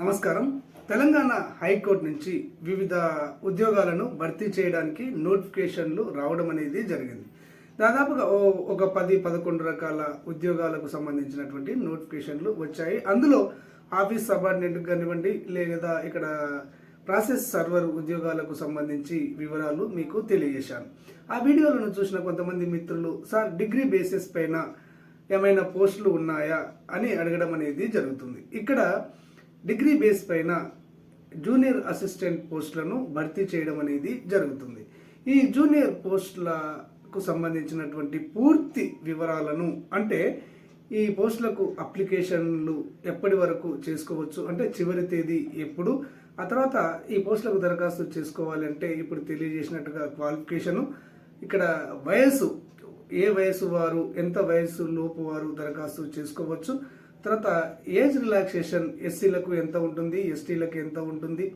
నమస్కారం. తెలంగాణ హైకోర్టు నుంచి వివిధ ఉద్యోగాలను భర్తీ చేయడానికి నోటిఫికేషన్లు రావడం అనేది జరిగింది. దాదాపుగా ఓ- ఒక పది పదకొండు రకాల ఉద్యోగాలకు సంబంధించినటువంటి నోటిఫికేషన్లు వచ్చాయి. అందులో ఆఫీస్ సబార్డినేట్ కానివ్వండి లేదా ఇక్కడ ప్రాసెస్ సర్వర్ ఉద్యోగాలకు సంబంధించి వివరాలు మీకు తెలియజేశాను. ఆ వీడియోలను చూసిన కొంతమంది మిత్రులు సార్ డిగ్రీ బేసిస్ పైన ఏమైనా పోస్టులు ఉన్నాయా? అని అడగడం అనేది జరుగుతుంది. ఇక్కడ డిగ్రీ బేస్ పైన జూనియర్ అసిస్టెంట్ పోస్టులను భర్తీ చేయడం అనేది జరుగుతుంది. ఈ జూనియర్ పోస్టులకు సంబంధించినటువంటి పూర్తి వివరాలను అంటే ఈ పోస్టులకు అప్లికేషన్లు ఎప్పటి వరకు చేసుకోవచ్చు అంటే చివరి తేదీ ఎప్పుడు ఆ తర్వాత ఈ పోస్టులకు దరఖాస్తు చేసుకోవాలంటే ఇప్పుడు తెలియజేసినట్టుగా క్వాలిఫికేషను ఇక్కడ వయసు ఏ వయసు వారు ఎంత వయసు లోపు వారు దరఖాస్తు చేసుకోవచ్చు తర్వాత ఏజ్ రిలాక్సేషన్ ఎస్సీలకు ఎంత ఉంటుంది ఎస్టీలకు ఎంత ఉంటుంది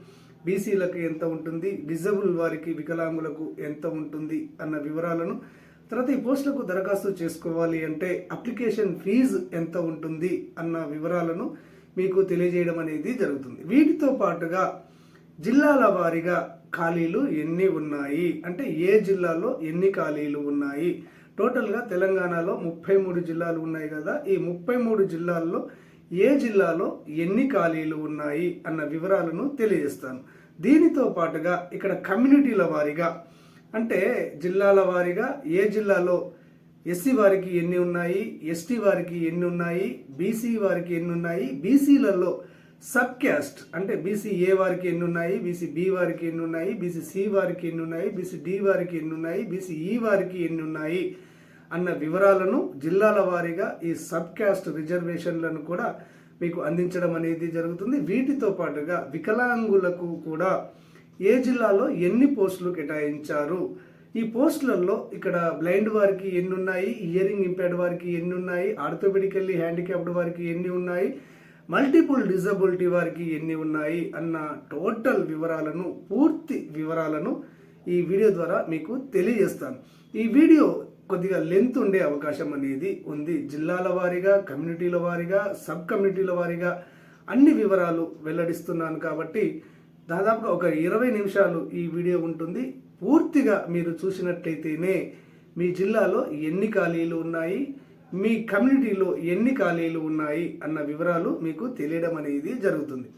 బీసీలకు ఎంత ఉంటుంది డిజబుల్ వారికి వికలాంగులకు ఎంత ఉంటుంది అన్న వివరాలను తర్వాత ఈ పోస్టులకు దరఖాస్తు చేసుకోవాలి అంటే అప్లికేషన్ ఫీజు ఎంత ఉంటుంది అన్న వివరాలను మీకు తెలియజేయడం అనేది జరుగుతుంది. వీటితో పాటుగా జిల్లాల వారీగా ఖాళీలు ఎన్ని ఉన్నాయి? అంటే ఏ జిల్లాలో ఎన్ని ఖాళీలు ఉన్నాయి? టోటల్గా తెలంగాణలో ముప్పై మూడు జిల్లాలు ఉన్నాయి కదా ఈ ముప్పై మూడు జిల్లాల్లో ఏ జిల్లాలో ఎన్ని ఖాళీలు ఉన్నాయి అన్న వివరాలను తెలియజేస్తాను. దీనితో పాటుగా ఇక్కడ కమ్యూనిటీల వారీగా అంటే జిల్లాల వారీగా ఏ జిల్లాలో ఎస్సీ వారికి ఎన్ని ఉన్నాయి ఎస్టీ వారికి ఎన్ని ఉన్నాయి బీసీ వారికి ఎన్ని ఉన్నాయి బీసీలలో సబ్ క్యాస్ట్ అంటే బీసీ ఏ వారికి ఎన్ని ఉన్నాయి బీసీ బి వారికి ఎన్ని ఉన్నాయి బీసీ సి వారికి ఎన్ని ఉన్నాయి బీసీ డి వారికి ఎన్ని ఉన్నాయి బీసీ ఈ వారికి ఎన్ని ఉన్నాయి అన్న వివరాలను జిల్లాల వారీగా ఈ సబ్ క్యాస్ట్ రిజర్వేషన్లను కూడా మీకు అందించడం అనేది జరుగుతుంది. వీటితో పాటుగా వికలాంగులకు కూడా ఏ జిల్లాలో ఎన్ని పోస్టులు కేటాయించారు? ఈ పోస్టులలో ఇక్కడ బ్లైండ్ వారికి ఎన్ని ఉన్నాయి ఇయరింగ్ ఇంపేర్డ్ వారికి ఎన్ని ఉన్నాయి ఆర్థోపెడికల్లీ హ్యాండిక్యాప్డ్ వారికి ఎన్ని ఉన్నాయి మల్టిపుల్ డిజబిలిటీ వారికి ఎన్ని ఉన్నాయి అన్న టోటల్ వివరాలను పూర్తి వివరాలను ఈ వీడియో ద్వారా మీకు తెలియజేస్తాను. ఈ వీడియో కొద్దిగా లెంత్ ఉండే అవకాశం అనేది ఉంది. జిల్లాల వారీగా కమ్యూనిటీల వారీగా సబ్ కమ్యూనిటీల వారీగా అన్ని వివరాలు వెల్లడిస్తున్నాను కాబట్టి దాదాపుగా ఒక ఇరవై నిమిషాలు ఈ వీడియో ఉంటుంది. పూర్తిగా మీరు చూసినట్లయితేనే మీ జిల్లాలో ఎన్ని ఖాళీలు ఉన్నాయి మీ కమ్యూనిటీలో ఎన్ని ఖాళీలు ఉన్నాయి అన్న వివరాలు మీకు తెలియడం అనేది జరుగుతుంది.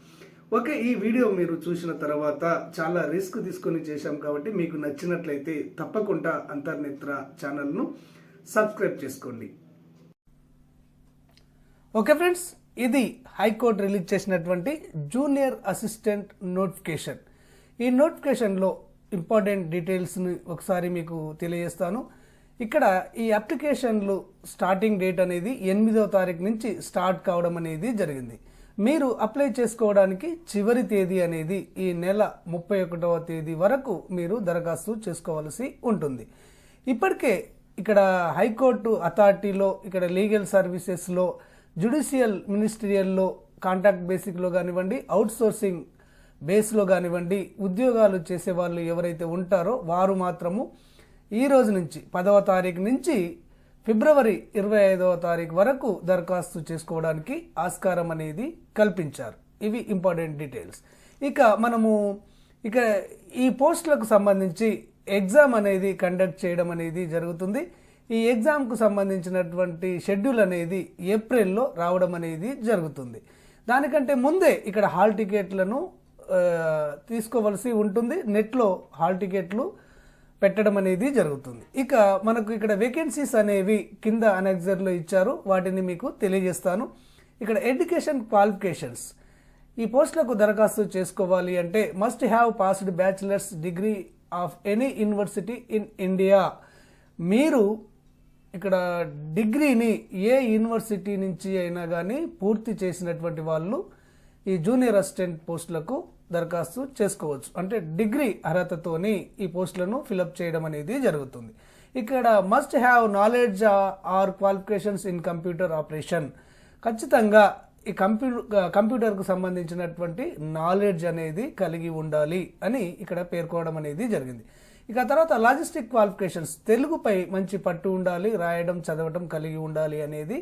ఓకే ఈ వీడియో మీరు చూసిన తర్వాత చాలా రిస్క్ తీసుకొని చేశాం కాబట్టి మీకు నచ్చినట్లయితే తప్పకుండా అంతర్నేత్ర ఛానల్ను సబ్స్క్రైబ్ చేసుకోండి. ఓకే ఫ్రెండ్స్ ఇది హైకోర్టు రిలీజ్ చేసినటువంటి జూనియర్ అసిస్టెంట్ నోటిఫికేషన్. ఈ నోటిఫికేషన్లో ఇంపార్టెంట్ డీటెయిల్స్ని ఒకసారి మీకు తెలియజేస్తాను. ఇక్కడ ఈ అప్లికేషన్లు స్టార్టింగ్ డేట్ అనేది ఎనిమిదవ తారీఖు నుంచి స్టార్ట్ కావడం అనేది జరిగింది. మీరు అప్లై చేసుకోవడానికి చివరి తేదీ అనేది ఈ నెల ముప్పై ఒకటవ తేదీ వరకు మీరు దరఖాస్తు చేసుకోవాల్సి ఉంటుంది. ఇప్పటికే ఇక్కడ హైకోర్టు అథారిటీలో ఇక్కడ లీగల్ సర్వీసెస్లో జుడిషియల్ మినిస్ట్రియల్లో కాంట్రాక్ట్ బేసిక్లో కానివ్వండి అవుట్ సోర్సింగ్ బేస్లో కానివ్వండి ఉద్యోగాలు చేసే వాళ్ళు ఎవరైతే ఉంటారో వారు మాత్రము ఈ రోజు నుంచి పదవ తారీఖు నుంచి ఫిబ్రవరి ఇరవై ఐదవ తారీఖు వరకు దరఖాస్తు చేసుకోవడానికి ఆస్కారం అనేది కల్పించారు. ఇవి ఇంపార్టెంట్ డీటెయిల్స్. ఇక మనము ఇక ఈ పోస్టులకు సంబంధించి ఎగ్జామ్ అనేది కండక్ట్ చేయడం అనేది జరుగుతుంది. ఈ ఎగ్జామ్కు సంబంధించినటువంటి షెడ్యూల్ అనేది ఏప్రిల్లో రావడం అనేది జరుగుతుంది. దానికంటే ముందే ఇక్కడ హాల్ టికెట్లను తీసుకోవలసి ఉంటుంది. నెట్లో హాల్ టికెట్లు పెట్టడం అనేది జరుగుతుంది. ఇక మనకు ఇక్కడ వేకెన్సీస్ అనేవి కింద అనెక్జర్లో ఇచ్చారు. వాటిని మీకు తెలియజేస్తాను. ఇక్కడ ఎడ్యుకేషన్ క్వాలిఫికేషన్స్ ఈ పోస్టులకు దరఖాస్తు చేసుకోవాలి అంటే must have passed bachelors degree of any university in India మీరు ఇక్కడ డిగ్రీని ఏ యూనివర్సిటీ నుంచి అయినా కానీ పూర్తి చేసినటువంటి వాళ్ళు ఈ జూనియర్ అసిస్టెంట్ పోస్టులకు దరఖాస్తు చేసుకోవచ్చు. అంటే డిగ్రీ అర్హతతోని ఈ పోస్టులను ఫిలప్ చేయడం అనేది జరుగుతుంది. ఇక్కడ must have knowledge or qualifications in computer operation ఖచ్చితంగా ఈ కంప్యూటర్ కంప్యూటర్కు సంబంధించినటువంటి నాలెడ్జ్ అనేది కలిగి ఉండాలి అని ఇక్కడ పేర్కోవడం అనేది జరిగింది. ఇక తర్వాత లాజిస్టిక్ క్వాలిఫికేషన్స్ తెలుగుపై మంచి పట్టు ఉండాలి రాయడం చదవడం కలిగి ఉండాలి అనేది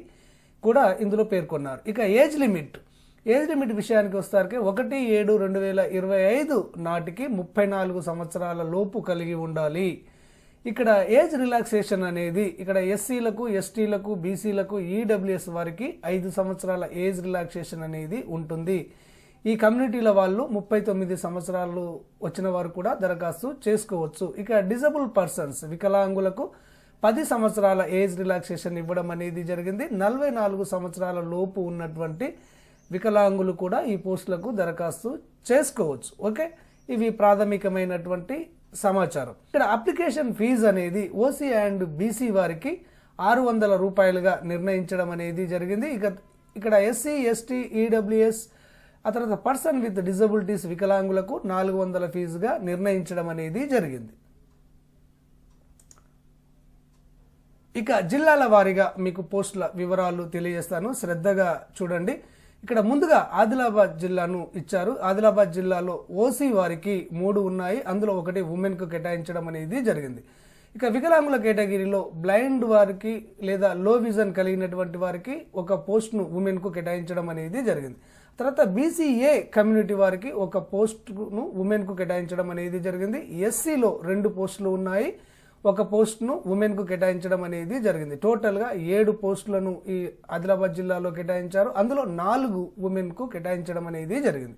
కూడా ఇందులో పేర్కొన్నారు. ఇక ఏజ్ లిమిట్ ఏజ్ లిమిట్ విషయానికి వస్తారికి ఒకటి ఏడు రెండు వేల ఇరవై ఐదు నాటికి ముప్పై నాలుగు సంవత్సరాల లోపు కలిగి ఉండాలి. ఇక్కడ ఏజ్ రిలాక్సేషన్ అనేది ఇక్కడ ఎస్సీలకు ఎస్టీలకు బీసీలకు ఈడబ్ల్యూఎస్ వారికి ఐదు సంవత్సరాల ఏజ్ రిలాక్సేషన్ అనేది ఉంటుంది. ఈ కమ్యూనిటీల వాళ్ళు ముప్పై తొమ్మిది సంవత్సరాలు వచ్చిన వారు కూడా దరఖాస్తు చేసుకోవచ్చు. ఇక డిజబుల్ పర్సన్స్ వికలాంగులకు పది సంవత్సరాల ఏజ్ రిలాక్సేషన్ ఇవ్వడం అనేది జరిగింది. నలభై నాలుగు సంవత్సరాల లోపు ఉన్నటువంటి వికలాంగులు కూడా ఈ పోస్టులకు దరఖాస్తు చేసుకోవచ్చు. ఓకే? ఇవి ప్రాథమికమైనటువంటి సమాచారం. ఇక్కడ అప్లికేషన్ ఫీజు అనేది ఓసీ అండ్ బీసీ వారికి ఆరు వందల రూపాయలుగా నిర్ణయించడం అనేది జరిగింది. ఇక ఇక్కడ ఎస్సీ ఎస్టీ ఈడబ్ల్యూఎస్ ఆ తర్వాత పర్సన్ విత్ డిజబిలిటీస్ వికలాంగులకు నాలుగు వందల ఫీజుగా నిర్ణయించడం అనేది జరిగింది. ఇక జిల్లాల వారీగా మీకు పోస్టుల వివరాలు తెలియజేస్తాను. శ్రద్ధగా చూడండి. ఇక్కడ ముందుగా ఆదిలాబాద్ జిల్లాను ఇచ్చారు. ఆదిలాబాద్ జిల్లాలో ఓసీ వారికి మూడు ఉన్నాయి. అందులో ఒకటి ఉమెన్కు కేటాయించడం అనేది జరిగింది. ఇక వికలాంగుల కేటగిరీలో బ్లైండ్ వారికి లేదా లో విజన్ కలిగినటువంటి వారికి ఒక పోస్ట్ను ఉమెన్కు కేటాయించడం అనేది జరిగింది. తర్వాత బీసీఏ కమ్యూనిటీ వారికి ఒక పోస్టును ఉమెన్కు కేటాయించడం అనేది జరిగింది. ఎస్సీలో రెండు పోస్టులు ఉన్నాయి. ఒక పోస్ట్ను ఉమెన్కు కేటాయించడం అనేది జరిగింది. టోటల్గా ఏడు పోస్టులను ఈ ఆదిలాబాద్ జిల్లాలో కేటాయించారు. అందులో నాలుగు ఉమెన్కు కేటాయించడం అనేది జరిగింది.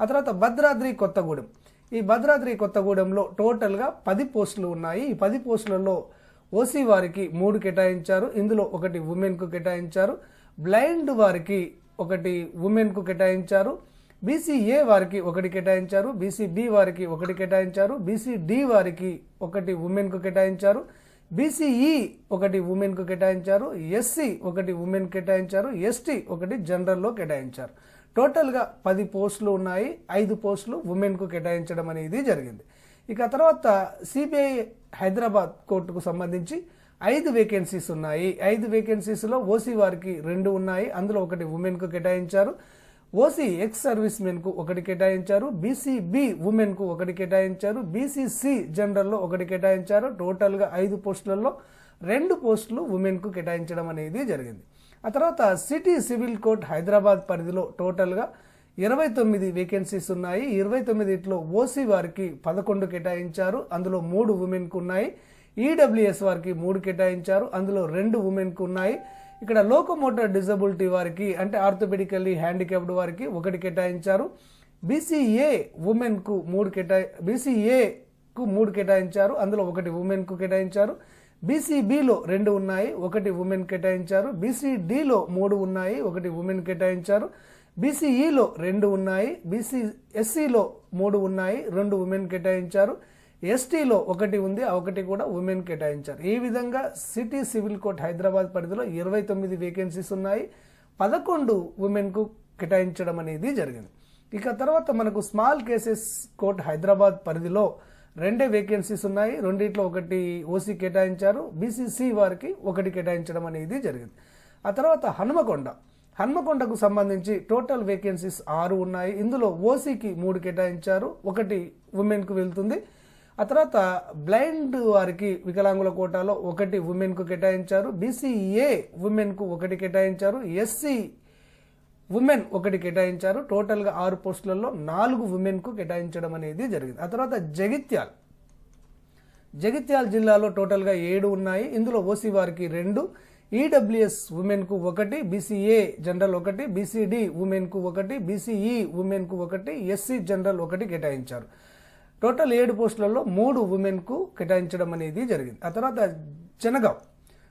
ఆ తర్వాత భద్రాద్రి కొత్తగూడెం. ఈ భద్రాద్రి కొత్తగూడెంలో టోటల్గా పది పోస్టులు ఉన్నాయి. ఈ పది పోస్టులలో ఓసీ వారికి మూడు కేటాయించారు. ఇందులో ఒకటి ఉమెన్కు కేటాయించారు. బ్లైండ్ వారికి ఒకటి ఉమెన్కు కేటాయించారు. బీసీఏ వారికి ఒకటి కేటాయించారు బీసీబీ వారికి ఒకటి కేటాయించారు బీసీడి వారికి ఒకటి ఉమెన్కు కేటాయించారు బీసీఈ ఒకటి ఉమెన్కు కేటాయించారు ఎస్సీ ఒకటి ఉమెన్ కేటాయించారు ఎస్టీ ఒకటి జనరల్లో కేటాయించారు. టోటల్గా పది పోస్టులు ఉన్నాయి ఐదు పోస్టులు ఉమెన్కు కేటాయించడం అనేది జరిగింది. ఇక తర్వాత సిబిఐ హైదరాబాద్ కోర్టుకు సంబంధించి ఐదు వేకెన్సీస్ ఉన్నాయి. ఐదు వేకెన్సీస్లో ఓసీ వారికి రెండు ఉన్నాయి అందులో ఒకటి ఉమెన్కు కేటాయించారు ఓసీ ఎక్స్ సర్వీస్ మెన్కు ఒకటి కేటాయించారు బీసీబీ ఉమెన్కు ఒకటి కేటాయించారు బీసీసీ జనరల్లో ఒకటి కేటాయించారు. టోటల్గా ఐదు పోస్టులలో రెండు పోస్టులు ఉమెన్కు కేటాయించడం అనేది జరిగింది. ఆ తర్వాత సిటీ సివిల్ కోర్ట్ హైదరాబాద్ పరిధిలో టోటల్గా ఇరవై తొమ్మిది వేకెన్సీస్ ఉన్నాయి. ఇరవై తొమ్మిదిట్లో ఓసీ వారికి పదకొండు కేటాయించారు. అందులో మూడు ఉమెన్కు ఉన్నాయి. ఈడబ్ల్యూఎస్ వారికి మూడు కేటాయించారు. అందులో రెండు ఉమెన్కు ఉన్నాయి. ఇక్కడ లోకోమోటర్ డిజబిలిటీ వారికి అంటే ఆర్థోపెడికల్లీ హ్యాండిక్యాప్డ్ వారికి ఒకటి కేటాయించారు. బీసీఏ ఉమెన్కు మూడు కేటాయి బీసీఏకు మూడు కేటాయించారు. అందులో ఒకటి ఉమెన్కు కేటాయించారు. బీసీబీలో రెండు ఉన్నాయి ఒకటి ఉమెన్ కేటాయించారు. బీసీడీలో మూడు ఉన్నాయి ఒకటి ఉమెన్ కేటాయించారు. బీసీఈలో రెండు ఉన్నాయి బీసీ ఎస్సీలో మూడు ఉన్నాయి రెండు ఉమెన్ కేటాయించారు. ఎస్టీలో ఒకటి ఉంది ఆ ఒకటి కూడా ఉమెన్ కేటాయించారు. ఈ విధంగా సిటీ సివిల్ కోర్ట్ హైదరాబాద్ పరిధిలో ఇరవై తొమ్మిది వేకెన్సీస్ ఉన్నాయి. పదకొండు ఉమెన్కు కేటాయించడం అనేది జరిగింది. ఇక తర్వాత మనకు స్మాల్ కేసెస్ కోర్ట్ హైదరాబాద్ పరిధిలో రెండే వేకెన్సీస్ ఉన్నాయి. రెండిట్లో ఒకటి ఓసీ కేటాయించారు. బీసీసీ వారికి ఒకటి కేటాయించడం అనేది జరిగింది. ఆ తర్వాత హనుమకొండ. హన్మకొండకు సంబంధించి టోటల్ వేకెన్సీస్ ఆరు ఉన్నాయి. ఇందులో ఓసీకి మూడు కేటాయించారు. ఒకటి ఉమెన్కు వెళ్తుంది. ఆ తర్వాత బ్లైండ్ వారికి వికలాంగుల కోటాలో ఒకటి ఉమెన్కు కేటాయించారు. బీసీఏ ఉమెన్కు ఒకటి కేటాయించారు. ఎస్సీ ఉమెన్ ఒకటి కేటాయించారు. టోటల్గా ఆరు పోస్టులలో నాలుగు ఉమెన్కు కేటాయించడం అనేది జరిగింది. ఆ తర్వాత జగిత్యాల్. జగిత్యాల జిల్లాలో టోటల్గా ఏడు ఉన్నాయి. ఇందులో ఓసీ వారికి రెండు ఈడబ్ల్యూఎస్ ఉమెన్కు ఒకటి బీసీఏ జనరల్ ఒకటి బీసీడి ఉమెన్కు ఒకటి బీసీఈ ఉమెన్కు ఒకటి ఎస్సీ జనరల్ ఒకటి కేటాయించారు. టోటల్ ఏడు పోస్టులలో మూడు ఉమెన్కు కేటాయించడం అనేది జరిగింది. ఆ తర్వాత జనగాం.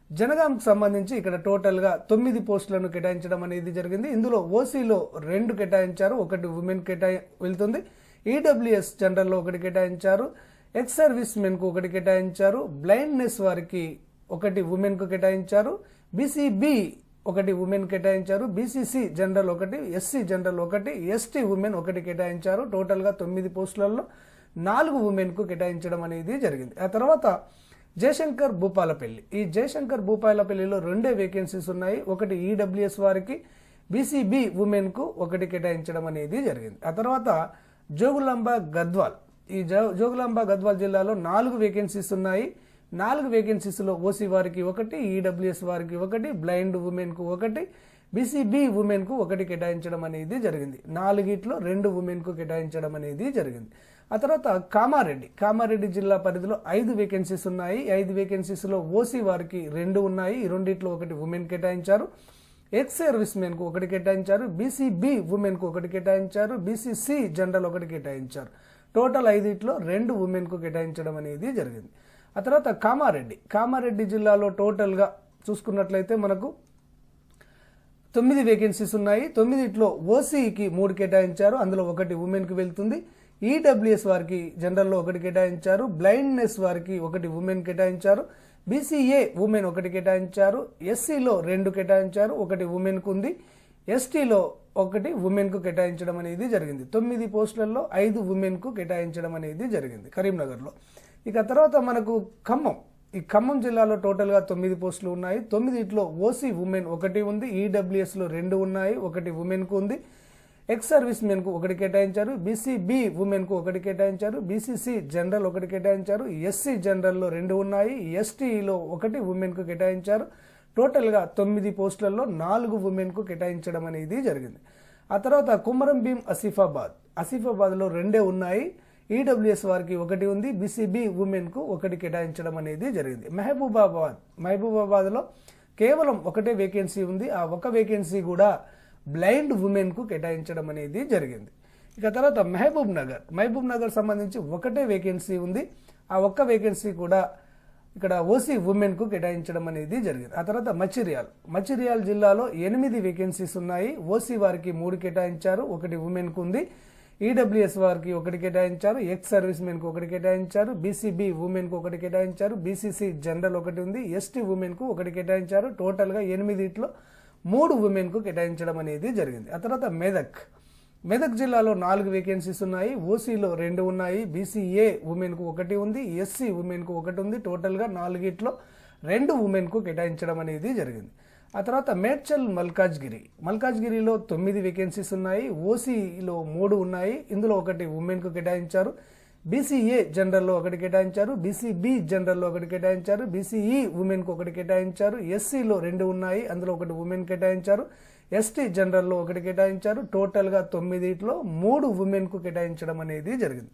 జనగాంకు సంబంధించి ఇక్కడ టోటల్గా తొమ్మిది పోస్టులను కేటాయించడం అనేది జరిగింది. ఇందులో ఓసీలో రెండు కేటాయించారు ఒకటి ఉమెన్ కేటాయి వెళ్తుంది. ఈడబ్ల్యూఎస్ జనరల్లో ఒకటి కేటాయించారు ఎక్స్ సర్వీస్ మెన్కు ఒకటి కేటాయించారు బ్లైండ్నెస్ వారికి ఒకటి ఉమెన్కు కేటాయించారు బీసీబీ ఒకటి ఉమెన్ కేటాయించారు బీసీసీ జనరల్ ఒకటి ఎస్సీ జనరల్ ఒకటి ఎస్టీ ఉమెన్ ఒకటి కేటాయించారు. టోటల్గా తొమ్మిది పోస్టులలో నాలుగు ఉమెన్కు కేటాయించడం అనేది జరిగింది. ఆ తర్వాత జయశంకర్ భూపాలపల్లి. ఈ జయశంకర్ భూపాలపల్లిలో రెండే వేకెన్సీస్ ఉన్నాయి. ఒకటి ఈడబ్ల్యూఎస్ వారికి బీసీబీ ఉమెన్కు ఒకటి కేటాయించడం అనేది జరిగింది. ఆ తర్వాత జోగులాంబ గద్వాల్. ఈ జో- జోగులాంబ గద్వాల్ జిల్లాలో నాలుగు వేకెన్సీస్ ఉన్నాయి. నాలుగు వేకెన్సీస్లో ఓసీ వారికి ఒకటి ఈడబ్ల్యూఎస్ వారికి ఒకటి బ్లైండ్ ఉమెన్కు ఒకటి బీసీబీ ఉమెన్కు ఒకటి కేటాయించడం అనేది జరిగింది. నాలుగిట్లో రెండు ఉమెన్కు కేటాయించడం అనేది జరిగింది. ఆ తర్వాత కామారెడ్డి. కామారెడ్డి జిల్లా పరిధిలో ఐదు వేకెన్సీస్ ఉన్నాయి. ఐదు వేకెన్సీస్లో ఓసీ వారికి రెండు ఉన్నాయి. ఈ రెండిట్లో ఒకటి ఉమెన్ కేటాయించారు. ఎక్స్ సర్వీస్ మెన్కు ఒకటి కేటాయించారు. బీసీబీ ఉమెన్కు ఒకటి కేటాయించారు. బీసీసీ జనరల్ ఒకటి కేటాయించారు. టోటల్ ఐదిట్లో రెండు ఉమెన్కు కేటాయించడం అనేది జరిగింది. ఆ తర్వాత కామారెడ్డి. కామారెడ్డి జిల్లాలో టోటల్గా చూసుకున్నట్లయితే మనకు తొమ్మిది వేకెన్సీస్ ఉన్నాయి. తొమ్మిదిట్లో ఓసీకి మూడు కేటాయించారు. అందులో ఒకటి ఉమెన్కి వెళ్తుంది. ఈడబ్ల్యూఎస్ వారికి జనరల్లో ఒకటి కేటాయించారు. బ్లైండ్నెస్ వారికి ఒకటి ఉమెన్ కేటాయించారు. బీసీఏ ఉమెన్ ఒకటి కేటాయించారు. ఎస్సీలో రెండు కేటాయించారు. ఒకటి ఉమెన్కు ఉంది. ఎస్టీలో ఒకటి ఉమెన్కు కేటాయించడం అనేది జరిగింది. తొమ్మిది పోస్టులలో ఐదు ఉమెన్కు కేటాయించడం అనేది జరిగింది కరీంనగర్లో. ఇక తర్వాత మనకు ఖమ్మం. ఈ ఖమ్మం జిల్లాలో టోటల్గా తొమ్మిది పోస్టులు ఉన్నాయి. తొమ్మిదిట్లో ఓసీ ఉమెన్ ఒకటి ఉంది. ఈడబ్ల్యూఎస్లో రెండు ఉన్నాయి. ఒకటి ఉమెన్కు ఉంది. ఎక్స్ సర్వీస్ మెన్కు ఒకటి కేటాయించారు బీసీబీ ఉమెన్కు ఒకటి కేటాయించారు బీసీసీ జనరల్ ఒకటి కేటాయించారు ఎస్సీ జనరల్లో రెండు ఉన్నాయి ఎస్టీలో ఒకటి ఉమెన్కు కేటాయించారు. టోటల్గా తొమ్మిది పోస్టులలో నాలుగు ఉమెన్కు కేటాయించడం అనేది జరిగింది. ఆ తర్వాత కుమరం భీం ఆసిఫాబాద్. ఆసిఫాబాద్లో రెండే ఉన్నాయి. ఈడబ్ల్యూఎస్ వారికి ఒకటి ఉంది బీసీబీ ఉమెన్కు ఒకటి కేటాయించడం అనేది జరిగింది. మహబూబాబాద్. మహబూబాబాద్లో కేవలం ఒకటే వేకెన్సీ ఉంది. ఆ ఒక వేకెన్సీ కూడా బ్లైండ్ ఉమెన్కు కేటాయించడం అనేది జరిగింది. ఇక తర్వాత మహబూబ్ నగర్. మహబూబ్ నగర్ సంబంధించి ఒకటే వేకెన్సీ ఉంది. ఆ ఒక్క వేకెన్సీ కూడా ఇక్కడ ఓసీ ఉమెన్కు కేటాయించడం అనేది జరిగింది. ఆ తర్వాత మచిరియాల్. మచిరియాల్ జిల్లాలో ఎనిమిది వేకెన్సీస్ ఉన్నాయి. ఓసీ వారికి మూడు కేటాయించారు. ఒకటి ఉమెన్కు ఉంది. ఈడబ్ల్యూఎస్ వారికి ఒకటి కేటాయించారు. ఎక్స్ సర్వీస్ మెన్కు ఒకటి కేటాయించారు. బీసీబీ ఉమెన్కు ఒకటి కేటాయించారు. బీసీసీ జనరల్ ఒకటి ఉంది. ఎస్టీ ఉమెన్కు ఒకటి కేటాయించారు. టోటల్గా ఎనిమిదిట్లో మూడు ఉమెన్కు కేటాయించడం అనేది జరిగింది. ఆ తర్వాత మెదక్. మెదక్ జిల్లాలో నాలుగు వేకెన్సీస్ ఉన్నాయి. ఓసీలో రెండు ఉన్నాయి. బీసీఏ ఉమెన్కు ఒకటి ఉంది. ఎస్సీ ఉమెన్కు ఒకటి ఉంది. టోటల్గా నాలుగిట్లో రెండు ఉమెన్కు కేటాయించడం అనేది జరిగింది. ఆ తర్వాత మేడ్చల్ మల్కాజ్గిరి. మల్కాజ్గిరిలో తొమ్మిది వేకెన్సీస్ ఉన్నాయి. ఓసీలో మూడు ఉన్నాయి. ఇందులో ఒకటి ఉమెన్కు కేటాయించారు. బీసీఏ జనరల్లో ఒకటి కేటాయించారు బీసీబీ జనరల్లో ఒకటి కేటాయించారు బీసీఈ ఉమెన్కు ఒకటి కేటాయించారు ఎస్సీలో రెండు ఉన్నాయి అందులో ఒకటి ఉమెన్ కేటాయించారు ఎస్టీ జనరల్లో ఒకటి కేటాయించారు టోటల్గా తొమ్మిదిట్లో మూడు ఉమెన్కు కేటాయించడం అనేది జరిగింది.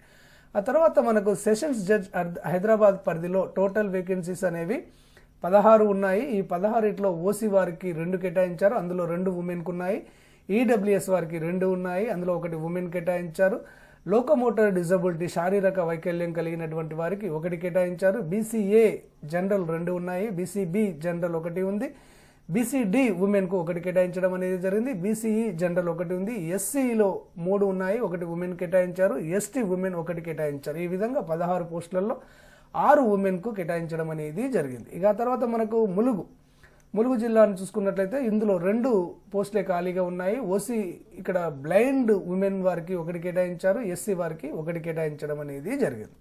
ఆ తర్వాత మనకు సెషన్స్ జడ్జ్ హైదరాబాద్ పరిధిలో టోటల్ వేకెన్సీస్ అనేవి పదహారు ఉన్నాయి. ఈ పదహారిట్లో ఓసీ వారికి రెండు కేటాయించారు అందులో రెండు ఉమెన్కు ఉన్నాయి. ఈడబ్ల్యూఎస్ వారికి రెండు ఉన్నాయి అందులో ఒకటి ఉమెన్ కేటాయించారు. లోకమోటర్ డిజబిలిటీ శారీరక వైకల్యం కలిగినటువంటి వారికి ఒకటి కేటాయించారు. బీసీఏ జనరల్ రెండు ఉన్నాయి. బీసీబీ జనరల్ ఒకటి ఉంది. బీసీడి ఉమెన్కు ఒకటి కేటాయించడం అనేది జరిగింది. బీసీఈ జనరల్ ఒకటి ఉంది. ఎస్సీలో మూడు ఉన్నాయి. ఒకటి ఉమెన్ కేటాయించారు. ఎస్టీ ఉమెన్ ఒకటి కేటాయించారు. ఈ విధంగా పదహారు పోస్టులలో ఆరు ఉమెన్కు కేటాయించడం అనేది జరిగింది. ఇక తర్వాత మనకు ములుగు. ములుగు జిల్లాను చూసుకున్నట్లయితే ఇందులో రెండు పోస్టులే ఖాళీగా ఉన్నాయి. ఓసీ ఇక్కడ బ్లైండ్ ఉమెన్ వారికి ఒకటి కేటాయించారు ఎస్సీ వారికి ఒకటి కేటాయించడం అనేది జరిగింది.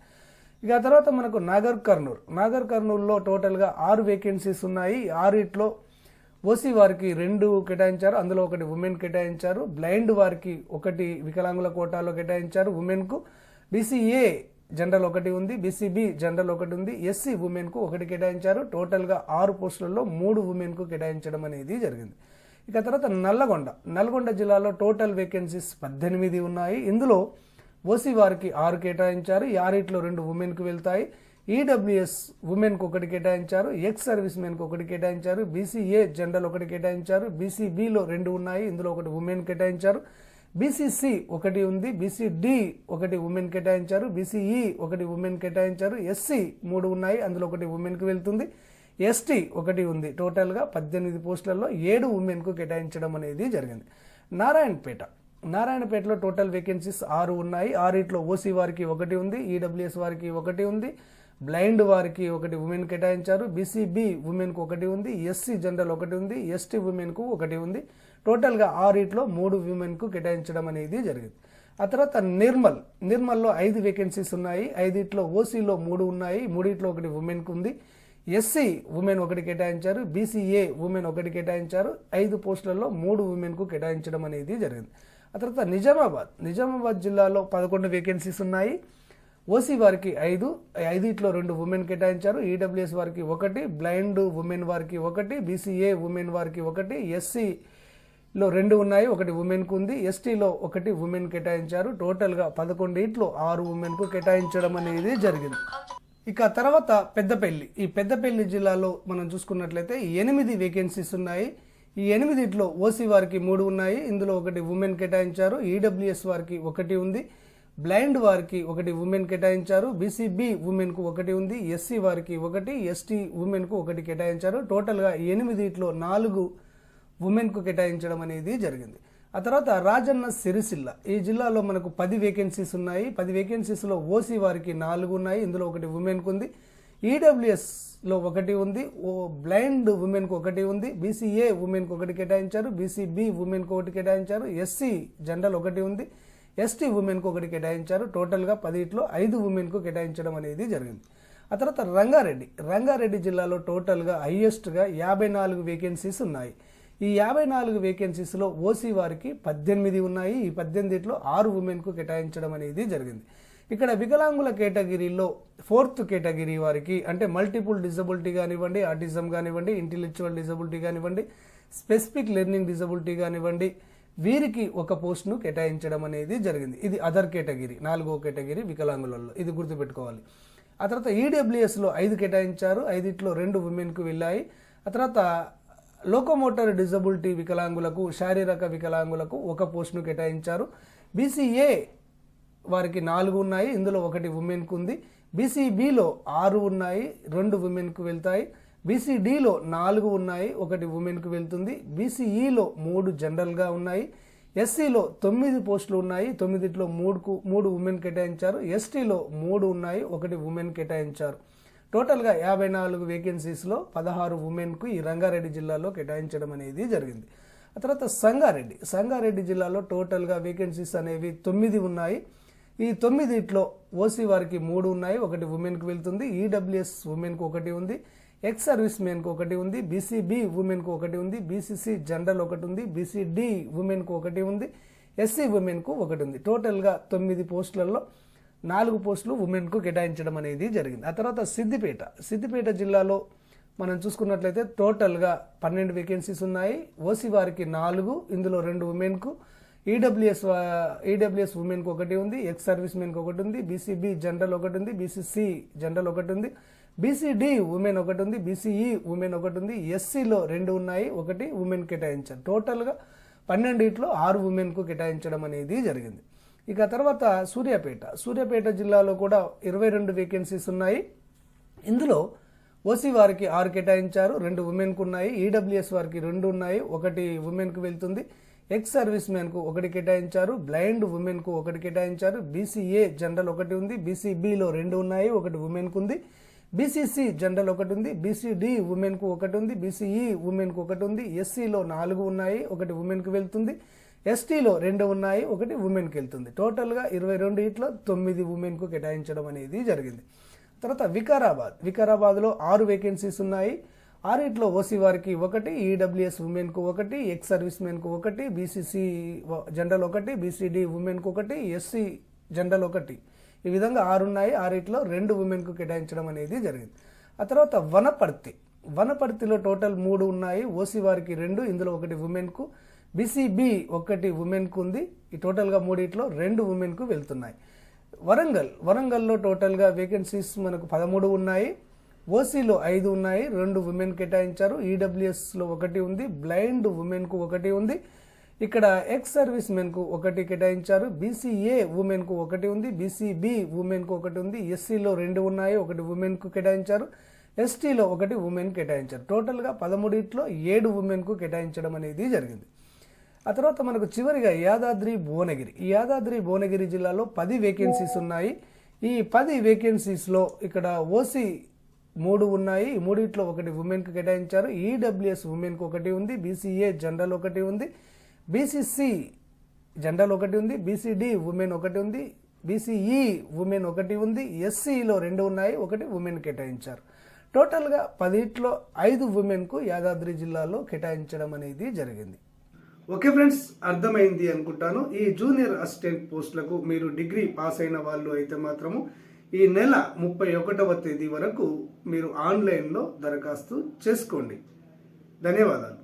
ఇక ఆ తర్వాత మనకు నాగర్ కర్నూలు. నాగర్ కర్నూల్లో టోటల్గా ఆరు వేకెన్సీస్ ఉన్నాయి. ఆరిట్లో ఓసీ వారికి రెండు కేటాయించారు అందులో ఒకటి ఉమెన్ కేటాయించారు బ్లైండ్ వారికి ఒకటి వికలాంగుల కోటాలో కేటాయించారు. ఉమెన్కు బీసీఏ జనరల్ ఒకటి ఉంది బీసీబీ జనరల్ ఒకటి ఉంది ఎస్సీ ఉమెన్కు ఒకటి కేటాయించారు. టోటల్గా ఆరు పోస్టులలో మూడు ఉమెన్కు కేటాయించడం అనేది జరిగింది. ఇక తర్వాత నల్లగొండ. నల్గొండ జిల్లాలో టోటల్ వేకెన్సీస్ పద్దెనిమిది ఉన్నాయి. ఇందులో ఓసీ వారికి ఆరు కేటాయించారు. యారిట్లో రెండు ఉమెన్కు వెళ్తాయి. ఈడబ్ల్యూఎస్ ఉమెన్కు ఒకటి కేటాయించారు. ఎక్స్ సర్వీస్ మెన్కు ఒకటి కేటాయించారు. బీసీఏ జనరల్ ఒకటి కేటాయించారు. బీసీబీలో రెండు ఉన్నాయి. ఇందులో ఒకటి ఉమెన్ కేటాయించారు. బీసీసీ ఒకటి ఉంది బీసీడి ఒకటి ఉమెన్ కేటాయించారు బీసీఈ ఒకటి ఉమెన్ కేటాయించారు ఎస్సీ మూడు ఉన్నాయి అందులో ఒకటి ఉమెన్కి వెళ్తుంది ఎస్టీ ఒకటి ఉంది. టోటల్గా పద్దెనిమిది పోస్టులలో ఏడు ఉమెన్కు కేటాయించడం అనేది జరిగింది. నారాయణపేట. నారాయణపేటలో టోటల్ వేకెన్సీస్ ఆరు ఉన్నాయి. ఆరిట్లో ఓసీ వారికి ఒకటి ఉంది ఈడబ్ల్యూఎస్ వారికి ఒకటి ఉంది బ్లైండ్ వారికి ఒకటి ఉమెన్ కేటాయించారు బీసీబీ ఉమెన్కు ఒకటి ఉంది ఎస్సీ జనరల్ ఒకటి ఉంది ఎస్టీ ఉమెన్కు ఒకటి ఉంది. టోటల్గా ఆరిట్లో మూడు ఉమెన్కు కేటాయించడం అనేది జరిగింది. ఆ తర్వాత నిర్మల్ నిర్మల్లో ఐదు వేకెన్సీస్ ఉన్నాయి ఐదిట్లో ఓసీలో మూడు ఉన్నాయి మూడిట్లో ఒకటి ఉమెన్కు ఉంది. ఎస్సీ ఉమెన్ ఒకటి కేటాయించారు బీసీఏ ఉమెన్ ఒకటి కేటాయించారు ఐదు పోస్టులలో మూడు ఉమెన్కు కేటాయించడం అనేది జరిగింది. ఆ తర్వాత నిజామాబాద్ నిజామాబాద్ జిల్లాలో పదకొండు వేకెన్సీస్ ఉన్నాయి. ఓసీ వారికి ఐదు ఐదిట్లో రెండు ఉమెన్ కేటాయించారు ఈడబ్ల్యూఎస్ వారికి ఒకటి బ్లైండ్ ఉమెన్ వారికి ఒకటి బీసీఏ ఉమెన్ వారికి ఒకటి ఎస్సీ లో రెండు ఉన్నాయి ఒకటి ఉమెన్కు ఉంది. ఎస్టీలో ఒకటి ఉమెన్ కేటాయించారు. టోటల్గా పదకొండు ఇట్లు ఆరు ఉమెన్కు కేటాయించడం అనేది జరిగింది. ఇక తర్వాత పెద్దపల్లి. ఈ పెద్దపల్లి జిల్లాలో మనం చూసుకున్నట్లయితే ఎనిమిది వేకెన్సీస్ ఉన్నాయి. ఈ ఎనిమిదిట్లో ఓసీ వారికి మూడు ఉన్నాయి. ఇందులో ఒకటి ఉమెన్ కేటాయించారు. ఈడబ్ల్యూఎస్ వారికి ఒకటి ఉంది. బ్లైండ్ వారికి ఒకటి ఉమెన్ కేటాయించారు. బీసీబీ ఉమెన్కు ఒకటి ఉంది. ఎస్సీ వారికి ఒకటి. ఎస్టీ ఉమెన్కు ఒకటి కేటాయించారు. టోటల్గా ఎనిమిదిట్లో నాలుగు ఉమెన్కు కేటాయించడం అనేది జరిగింది. ఆ తర్వాత రాజన్న సిరిసిల్ల ఈ జిల్లాలో మనకు పది వేకెన్సీస్ ఉన్నాయి. పది వేకెన్సీస్లో ఓసీ వారికి నాలుగు ఉన్నాయి. ఇందులో ఒకటి ఉమెన్కు ఉంది. ఈడబ్ల్యూఎస్లో ఒకటి ఉంది. ఓ బ్లైండ్ ఉమెన్కు ఒకటి ఉంది. బీసీఏ ఉమెన్కు ఒకటి కేటాయించారు. బీసీబీ ఉమెన్కు ఒకటి కేటాయించారు. ఎస్సీ జనరల్ ఒకటి ఉంది. ఎస్టీ ఉమెన్కు ఒకటి కేటాయించారు. టోటల్గా పదిట్లో ఐదు ఉమెన్కు కేటాయించడం అనేది జరిగింది. ఆ తర్వాత రంగారెడ్డి రంగారెడ్డి జిల్లాలో టోటల్గా హైయెస్ట్గా యాభై నాలుగు వేకెన్సీస్ ఉన్నాయి. ఈ యాభై నాలుగు వేకెన్సీస్లో ఓసీ వారికి పద్దెనిమిది ఉన్నాయి. ఈ పద్దెనిమిదిలో ఆరు ఉమెన్కు కేటాయించడం అనేది జరిగింది. ఇక్కడ వికలాంగుల కేటగిరీలో ఫోర్త్ కేటగిరీ వారికి అంటే మల్టిపుల్ డిజబిలిటీ కానివ్వండి ఆటిజం కానివ్వండి ఇంటెలెక్చువల్ డిజబిలిటీ కానివ్వండి స్పెసిఫిక్ లెర్నింగ్ డిజబిలిటీ కానివ్వండి వీరికి ఒక పోస్ట్ను కేటాయించడం అనేది జరిగింది. ఇది అదర్ కేటగిరీ నాలుగో కేటగిరీ వికలాంగులలో. ఇది గుర్తుపెట్టుకోవాలి. ఆ తర్వాత ఈడబ్ల్యూఎస్లో ఐదు కేటాయించారు. ఐదిట్లో రెండు ఉమెన్కు వెళ్ళాయి. ఆ తర్వాత లోకోమోటర్ డిజబిలిటీ వికలాంగులకు శారీరక వికలాంగులకు ఒక పోస్ట్ను కేటాయించారు. బీసీఏ వారికి నాలుగు ఉన్నాయి ఇందులో ఒకటి ఉమెన్కు ఉంది. బీసీబీలో ఆరు ఉన్నాయి రెండు ఉమెన్కు వెళ్తాయి. బీసీడీలో నాలుగు ఉన్నాయి ఒకటి ఉమెన్కు వెళ్తుంది. బీసీఈలో మూడు జనరల్గా ఉన్నాయి. ఎస్సీలో తొమ్మిది పోస్టులు ఉన్నాయి తొమ్మిదిట్లో మూడుకు మూడు ఉమెన్ కేటాయించారు. ఎస్టీలో మూడు ఉన్నాయి ఒకటి ఉమెన్ కేటాయించారు. టోటల్గా యాభై నాలుగు వేకెన్సీస్లో పదహారు ఉమెన్కు ఈ రంగారెడ్డి జిల్లాలో కేటాయించడం అనేది జరిగింది. ఆ తర్వాత సంగారెడ్డి. సంగారెడ్డి జిల్లాలో టోటల్గా వేకెన్సీస్ అనేవి తొమ్మిది ఉన్నాయి. ఈ తొమ్మిదిట్లో ఓసీ వారికి మూడు ఉన్నాయి. ఒకటి ఉమెన్కు వెళ్తుంది. ఈడబ్ల్యూఎస్ ఉమెన్కు ఒకటి ఉంది. ఎక్స్ సర్వీస్ మెన్కు ఒకటి ఉంది. బీసీబీ ఉమెన్కు ఒకటి ఉంది. బీసీసీ జనరల్ ఒకటి ఉంది. బీసీడీ ఉమెన్కు ఒకటి ఉంది. ఎస్సీ ఉమెన్కు ఒకటి ఉంది. టోటల్గా తొమ్మిది పోస్టులలో నాలుగు పోస్టులు ఉమెన్కు కేటాయించడం అనేది జరిగింది. ఆ తర్వాత సిద్దిపేట. సిద్దిపేట జిల్లాలో మనం చూసుకున్నట్లయితే టోటల్గా పన్నెండు వేకెన్సీస్ ఉన్నాయి. ఓసీ వారికి నాలుగు ఇందులో రెండు ఉమెన్కు. ఈడబ్ల్యూఎస్ ఈడబ్ల్యూఎస్ ఉమెన్కి ఒకటి ఉంది ఎక్స్ సర్వీస్ మెన్కి ఒకటి ఉంది బీసీబీ జనరల్ ఒకటి ఉంది బీసీసీ జనరల్ ఒకటి ఉంది బీసీడీ ఉమెన్ ఒకటి ఉంది బీసీఈ ఉమెన్ ఒకటి ఉంది ఎస్సీలో రెండు ఉన్నాయి ఒకటి ఉమెన్ కేటాయించారు. టోటల్గా పన్నెండిట్లో ఆరు ఉమెన్కు కేటాయించడం అనేది జరిగింది. ఇక తర్వాత సూర్యాపేట. సూర్యాపేట జిల్లాలో కూడా ఇరవై రెండు వేకెన్సీస్ ఉన్నాయి. ఇందులో ఓసీ వారికి ఆరు కేటాయించారు రెండు ఉమెన్కు ఉన్నాయి ఈడబ్ల్యూఎస్ వారికి రెండు ఉన్నాయి ఒకటి ఉమెన్కు వెళ్తుంది. ఎక్స్ సర్వీస్ మ్యాన్కు ఒకటి కేటాయించారు బ్లైండ్ ఉమెన్కు ఒకటి కేటాయించారు బీసీఏ జనరల్ ఒకటి ఉంది బీసీబీలో రెండు ఉన్నాయి ఒకటి ఉమెన్కు ఉంది. బీసీసీ జనరల్ ఒకటి ఉంది బీసీడి ఉమెన్కు ఒకటి ఉంది బీసీఈ ఉమెన్కు ఒకటి ఉంది ఎస్సీలో నాలుగు ఉన్నాయి ఒకటి ఉమెన్కు వెళ్తుంది. ఎస్టీలో రెండు ఉన్నాయి ఒకటి ఉమెన్కి వెళ్తుంది టోటల్గా ఇరవై రెండు ఇట్లో తొమ్మిది ఉమెన్కు కేటాయించడం అనేది జరిగింది. తర్వాత వికారాబాద్. వికారాబాద్లో ఆరు వేకెన్సీస్ ఉన్నాయి. ఆరిట్లో ఓసీ వారికి ఒకటి ఈడబ్ల్యూఎస్ ఉమెన్కు ఒకటి ఎక్స్ సర్వీస్ మెన్కు ఒకటి బీసీసీ జనరల్ ఒకటి బీసీడీ ఉమెన్కు ఒకటి ఎస్సీ జనరల్ ఒకటి. ఈ విధంగా ఆరు ఉన్నాయి. ఆరిట్లో రెండు ఉమెన్కు కేటాయించడం అనేది జరిగింది. ఆ తర్వాత వనపర్తి. వనపర్తిలో టోటల్ మూడు ఉన్నాయి. ఓసీ వారికి రెండు ఇందులో ఒకటి ఉమెన్కు. బీసీబీ ఒకటి ఉమెన్కు ఉంది ఈ టోటల్గా మూడిట్లో రెండు ఉమెన్కు వెళ్తున్నాయి. వరంగల్. వరంగల్లో టోటల్గా వేకెన్సీస్ మనకు పదమూడు ఉన్నాయి. ఓసీలో ఐదు ఉన్నాయి. రెండు ఉమెన్ కేటాయించారు. ఈడబ్ల్యూఎస్లో ఒకటి ఉంది. బ్లైండ్ ఉమెన్కు ఒకటి ఉంది. ఇక్కడ ఎక్స్ సర్వీస్ మెన్కు ఒకటి కేటాయించారు. బీసీఏ ఉమెన్కు ఒకటి ఉంది. బీసీబీ ఉమెన్కు ఒకటి ఉంది. ఎస్సీలో రెండు ఉన్నాయి. ఒకటి ఉమెన్కు కేటాయించారు. ఎస్టీలో ఒకటి ఉమెన్ కేటాయించారు. టోటల్గా పదమూడిట్లో ఏడు ఉమెన్కు కేటాయించడం అనేది జరిగింది. ఆ తర్వాత మనకు చివరిగా యాదాద్రి భువనగిరి. ఈ యాదాద్రి భువనగిరి జిల్లాలో పది వేకెన్సీస్ ఉన్నాయి. ఈ పది వేకెన్సీస్లో ఇక్కడ ఓసీ మూడు ఉన్నాయి. మూడిట్లో ఒకటి ఉమెన్కి కేటాయించారు. ఈడబ్ల్యూఎస్ ఉమెన్కి ఒకటి ఉంది. బీసీఏ జనరల్ ఒకటి ఉంది. బీసీసీ జనరల్ ఒకటి ఉంది. బీసీడీ ఉమెన్ ఒకటి ఉంది. బీసీఈ ఉమెన్ ఒకటి ఉంది. ఎస్సీలో రెండు ఉన్నాయి. ఒకటి ఉమెన్ కేటాయించారు. టోటల్గా పదిట్లో ఐదు ఉమెన్కు యాదాద్రి జిల్లాలో కేటాయించడం అనేది జరిగింది. ఓకే ఫ్రెండ్స్ అర్థమైంది అనుకుంటాను. ఈ జూనియర్ అసిస్టెంట్ పోస్టులకు మీరు డిగ్రీ పాస్ అయిన వాళ్ళు అయితే మాత్రము ఈ నెల ముప్పై ఒకటవ తేదీ వరకు మీరు ఆన్లైన్లో దరఖాస్తు చేసుకోండి. ధన్యవాదాలు.